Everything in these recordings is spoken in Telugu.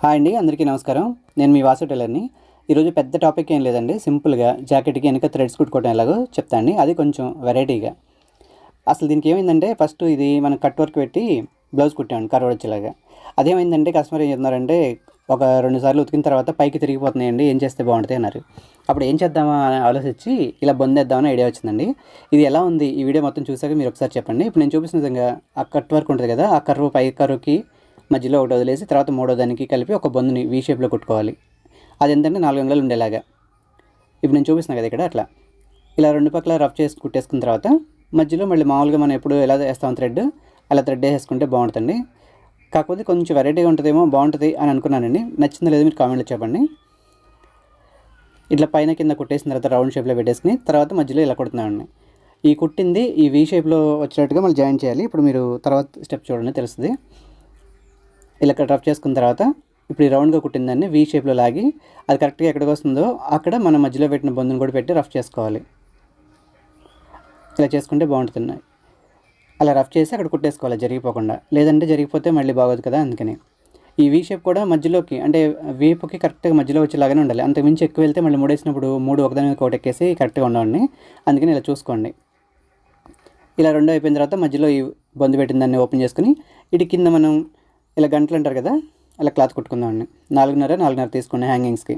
హాయ్ అండి అందరికీ నమస్కారం. నేను మీ వాసు టైలర్ని. ఈరోజు పెద్ద టాపిక్ ఏం లేదండి సింపుల్గా జాకెట్కి వెనక థ్రెడ్స్ కుట్టుకోవడం ఎలాగో చెప్తాండి అది కొంచెం వెరైటీగా. అసలు దీనికి ఏమైందంటే ఫస్ట్ ఇది మనం కట్ వర్క్ పెట్టి బ్లౌజ్ కుట్టామండి కర్వ్ వచ్చేలాగా. అదేమైందంటే కస్టమర్ ఏం చెప్తున్నారంటే ఒక రెండు సార్లు ఉతికిన తర్వాత పైకి తిరిగిపోతున్నాయండి ఏం చేస్తే బాగుంటుంది అన్నారు. అప్పుడు ఏం చేద్దామా అని ఆలోచించి ఇలా బొందేద్దామని ఐడియా వచ్చిందండి. ఇది ఎలా ఉంది? ఈ వీడియో మొత్తం చూసాక మీరు ఒకసారి చెప్పండి. ఇప్పుడు నేను చూపిస్తున్న విధంగా ఆ కట్ వర్క్ ఉంటుంది కదా ఆ కర్వ్ పై కర్వ్కి మధ్యలో ఒకటి వదిలేసి తర్వాత మూడో దానికి కలిపి ఒక బొందుని వీ షేప్లో కుట్టుకోవాలి. అది ఏంటంటే నాలుగు అంగుళాలు ఉండేలాగా. ఇప్పుడు నేను చూపిస్తున్నాను కదా ఇక్కడ అట్లా. ఇలా రెండు పక్కల రఫ్ చేసి కుట్టేసుకున్న తర్వాత మధ్యలో మళ్ళీ మామూలుగా మనం ఎప్పుడు ఎలా వేస్తాం థ్రెడ్ అలా థ్రెడ్ వేసుకుంటే బాగుంటుందండి. కాకపోతే కొంచెం వెరైటీగా ఉంటుందేమో బాగుంటుంది అని అనుకున్నానండి. నచ్చిందో లేదో మీరు కామెంట్లో చెప్పండి. ఇట్లా పైన కింద కుట్టేసిన తర్వాత రౌండ్ షేప్లో పెట్టేసుకుని తర్వాత మధ్యలో ఇలా కుడుతున్నామండి ఈ కుట్టింది ఈ వీ షేప్లో వచ్చినట్టుగా మళ్ళీ జాయిన్ చేయాలి. ఇప్పుడు మీరు తర్వాత స్టెప్ చూడండి తెలుస్తుంది. ఇలా రఫ్ చేసుకున్న తర్వాత ఇప్పుడు ఈ రౌండ్గా కుట్టిందాన్ని వీ షేప్లో లాగి అది కరెక్ట్గా ఎక్కడికి వస్తుందో అక్కడ మనం మధ్యలో పెట్టిన బొందును కూడా పెట్టి రఫ్ చేసుకోవాలి. ఇలా చేసుకుంటే బాగుంటుంది అలా రఫ్ చేసి అక్కడ కుట్టేసుకోవాలి జరిగిపోకుండా. లేదంటే జరిగిపోతే మళ్ళీ బాగోదు కదా అందుకని. ఈ వీ షేప్ కూడా మధ్యలోకి అంటే వీపుకి కరెక్ట్గా మధ్యలో వచ్చేలాగానే ఉండాలి. అంతకు మించి ఎక్కువ వెళ్తే మళ్ళీ మూడేసినప్పుడు మూడు ఒకదాని మీద ఒకటి ఎక్కేసి కరెక్ట్గా ఉండవండి అందుకని ఇలా చూసుకోండి. ఇలా రెండో అయిపోయిన తర్వాత మధ్యలో ఈ బొందు పెట్టిన దాన్ని ఓపెన్ చేసుకుని ఇటు కింద మనం ఇలా గంటలు అంటారు కదా అలా క్లాత్ కుట్టుకుందామండి నాలుగున్నర నాలుగున్నర తీసుకున్నాను హ్యాంగింగ్స్కి.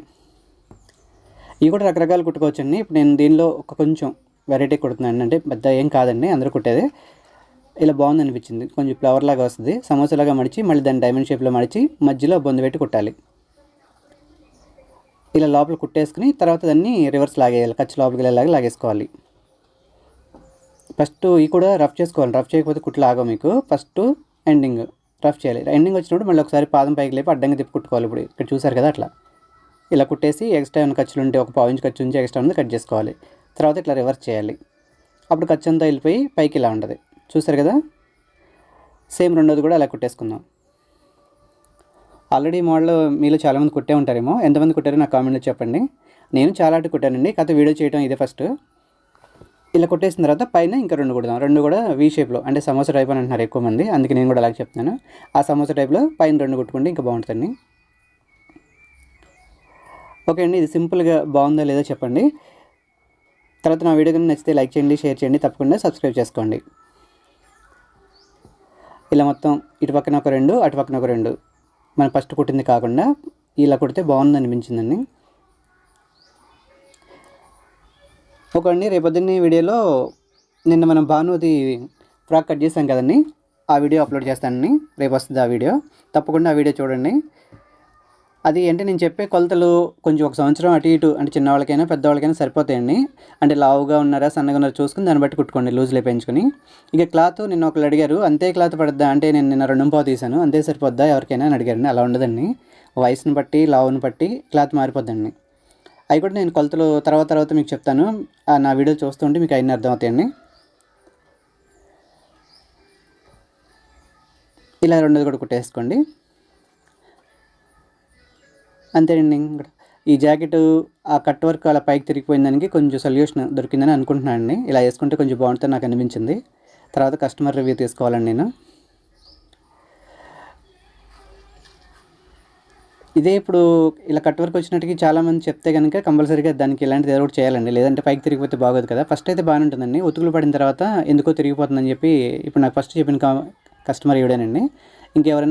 ఇవి కూడా రకరకాలు కుట్టుకోవచ్చండి. ఇప్పుడు నేను దీనిలో ఒక కొంచెం వెరైటీ కుడుతున్నాను. అంటే పెద్ద ఏం కాదండి అందరూ కుట్టేది. ఇలా బాగుంది అనిపించింది. కొంచెం ఫ్లవర్ లాగా వస్తుంది. సమోసాలాగా మడిచి మళ్ళీ దాన్ని డైమండ్ షేప్లో మడిచి మధ్యలో బొందు పెట్టి కుట్టాలి. ఇలా లోపల కుట్టేసుకుని తర్వాత దాన్ని రివర్స్ లాగేయాలి. ఖర్చు లోపలికి వెళ్ళేలాగా లాగేసుకోవాలి. ఫస్ట్ ఇవి కూడా రఫ్ చేసుకోవాలి. రఫ్ చేయకపోతే కుట్లు ఆగో మీకు. ఫస్ట్ ఎండింగ్ రఫ్ చేయాలి ఎండింగ్ వచ్చినప్పుడు మళ్ళీ ఒకసారి పాదం పైకి లేపి అడ్డంగా తిప్పి కుట్టుకోవాలి ఇప్పుడు. ఇక్కడ చూసారు కదా అట్లా. ఇలా కుట్టేసి ఎక్స్ట్రా ఏమైనా ఖర్చులు ఉంటే ఒక పావు ఇంచు ఖర్చు ఉంచి ఎక్స్ట్రా ఉంది కట్ చేసుకోవాలి. తర్వాత ఇట్లా రివర్స్ చేయాలి. అప్పుడు ఖర్చు అంతా వెళ్ళిపోయి పైకి ఇలా ఉంటుంది. చూసారు కదా? సేమ్ రెండోది కూడా అలా కుట్టేసుకుందాం. ఆల్రెడీ మోడల్ మీలో చాలామంది కుట్టే ఉంటారేమో. ఎంతమంది కుట్టారో నాకు కామెంట్లో చెప్పండి. నేను చాలా అటు కుట్టానండి. కాకపోతే వీడియో చేయడం ఇదే ఫస్ట్ ఇలా కొట్టేసిన తర్వాత పైన ఇంకా రెండు కొడదాం. రెండు కూడా వీ షేప్లో అంటే సమోసా టైప్ అని అంటున్నారు ఎక్కువ మంది. అందుకే నేను కూడా అలాగే చెప్తున్నాను. ఆ సమోసా టైప్లో పైన రెండు కుట్టుకుంటే ఇంకా బాగుంటుంది ఓకే అండి ఇది సింపుల్గా బాగుందా లేదో చెప్పండి. తర్వాత నా వీడియో కనుక నచ్చితే లైక్ చేయండి షేర్ చేయండి తప్పకుండా సబ్స్క్రైబ్ చేసుకోండి. ఇలా మొత్తం ఇటు పక్కన ఒక రెండు అటు పక్కన ఒక రెండు. మనం ఫస్ట్ కుట్టింది కాకుండా ఇలా కుడితే బాగుంది అనిపించిందండి. ఓకే రేపొద్దున్న వీడియోలో నిన్న మనం భానుది ఫ్రాక్ కట్ చేసాం కదండి ఆ వీడియో అప్లోడ్ చేస్తానండి రేపు వస్తుంది ఆ వీడియో. తప్పకుండా ఆ వీడియో చూడండి. అది అంటే నేను చెప్పే కొలతలు కొంచెం ఒక సంవత్సరం అటు ఇటు అంటే చిన్నవాళ్ళకైనా పెద్దవాళ్ళకైనా సరిపోతాయండి. అంటే లావుగా ఉన్నారా సన్నగా ఉన్నారా చూసుకుని దాన్ని బట్టి కుట్టుకోండి లూజ్లో పెంచుకొని. ఇక క్లాత్ నిన్న ఒకళ్ళు అడిగారు అంతే క్లాత్ పడద్దా? అంటే నేను నిన్న రెండు పావు తీసాను అంతే సరిపోద్దా? ఎవరికైనా అని అడిగారండి అలా ఉండదండి. వయసును బట్టి లావుని బట్టి క్లాత్ మారిపోద్దండి. అవి కూడా నేను కొలతలు తర్వాత తర్వాత మీకు చెప్తాను. ఆ నా వీడియో చూస్తుంటే మీకు అయిన అర్థమవుతాయండి. ఇలా రెండోది కూడా కుట్టేసుకోండి. అంతేనండి ఇంకా ఈ జాకెట్ ఆ కట్ వర్క్ అలా పైకి తిరిగిపోయిన దానికి కొంచెం సొల్యూషన్ దొరికిందని అనుకుంటున్నాను అండి ఇలా వేసుకుంటే కొంచెం బాగుంటుంది నాకు అనిపించింది. తర్వాత కస్టమర్ రివ్యూ తీసుకోవాలండి నేను. ఇదే ఇప్పుడు ఇలా కట్ వర్క్ వచ్చినట్టుకి చాలామంది చెప్తే కనుక కంపల్సరీగా దానికి ఇలాంటిది ఏదో ఒకటి చేయాలండి. లేదంటే పైకి తిరిగిపోతే బాగోదు కదా. ఫస్ట్ అయితే బాగానే ఉంటుందండి. ఉతుకులు పడిన తర్వాత ఎందుకో తిరిగిపోతుందని చెప్పి ఇప్పుడు నాకు ఫస్ట్ చెప్పిన కస్టమర్ ఇవిడేనండి ఇంకెవరైనా